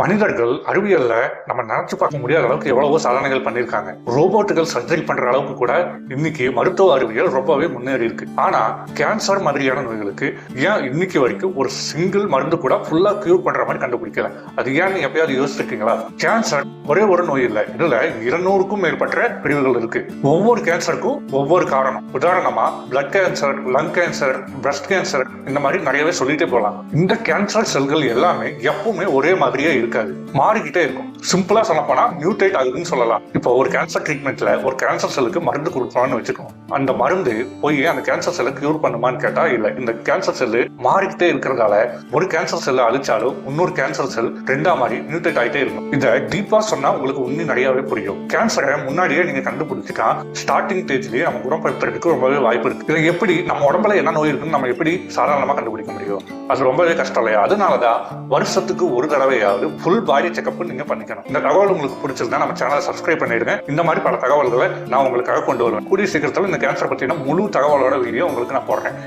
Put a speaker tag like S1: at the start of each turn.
S1: மனிதர்கள் அறிவியல்ல நம்ம நினைச்சு பார்க்க முடியாத அளவுக்கு எவ்வளவோ சாதனைகள் பண்ணியிருக்காங்க. ரோபோட்டுகள் சர்ஜரி பண்ற அளவுக்கு கூட இன்னைக்கு மருத்துவ அறிவியல் ரொம்பவே முன்னேறி இருக்கு. ஆனா கேன்சர் மாதிரியான நோய்களுக்கு ஏன் இன்னைக்கு வரைக்கும் ஒரு சிங்கிள் மருந்து கூட ஃபுல்லா கியூர் பண்ற மாதிரி கண்டுபிடிக்கல? அது ஏன் நீங்க எப்பயாவது யோசிச்சிருக்கீங்களா? கேன்சர் ஒரே ஒரு நோய் இல்லை. இதுல இருநூறுக்கும் மேற்பட்ட பிரிவுகள் இருக்கு. ஒவ்வொரு கேன்சருக்கும் ஒவ்வொரு காரணம். உதாரணமா blood cancer lung cancer breast cancer இந்த மாதிரி நிறையவே சொல்லிட்டே போகலாம். இந்த கேன்சர் செல்கள் எல்லாமே எப்பவுமே ஒரே மாதிரியே இருக்காது. மாறிக்கிட்டே இருக்கும். சிம்பிளா சொல்ல போனா மியூட்டேட் ஆகுதுன்னு சொல்லலாம். இப்போ ஒரு கேன்சர் ட்ரீட்மெண்ட்ல ஒரு கேன்சர் செல்லுக்கு மருந்து கொடுக்கணும்னு வச்சுக்கோம் அந்த மருந்து போய் அந்த கேன்சர் செல்லை கியூர் பண்ணுமான்னு கேட்டா இல்ல. இந்த கேன்சர் செல்லு மாறிக்கிட்டே இருக்கிறதால ஒரு கேன்சர் செல்லை அழிச்சாலும் இன்னொரு கேன்சர் செல் ரெண்டா மாதிரி மியூட்டேட் ஆகிட்டே இருக்கும். இதை டீப்பா சொன்னா உங்களுக்கு இன்னும் நிறையவே புரியும். கேன்சரை முன்னாடியே நீங்க கண்டுபிடிச்சிட்டா ஸ்டார்டிங் ஸ்டேஜ்லயே நம்ம குணப்படுத்துறதுக்கு ரொம்பவே வாய்ப்பு இருக்கு. இதை எப்படி நம்ம உடம்புல என்ன நோய் இருக்குன்னு நம்ம எப்படி சாதாரணமா கண்டுபிடிக்க முடியும்? அது ரொம்பவே கஷ்டம் இல்லையா? அதனாலதான் வருஷத்துக்கு ஒரு தடவையாவது ஃபுல் பாடி செக்அப் நீங்க பண்ணிக்கணும். இந்த தகவல் உங்களுக்கு பிடிச்சிருந்தா நம்ம சேனலை சப்ஸ்கிரைப் பண்ணிடுங்க. இந்த மாதிரி பல தகவல்களை நான் உங்களுக்காக கொண்டு வருவேன். கூடிய சீக்கிரத்தில் இந்த கேன்சர் பத்தின முழு தகவலோட வீடியோ உங்களுக்கு நான் போடுறேன்.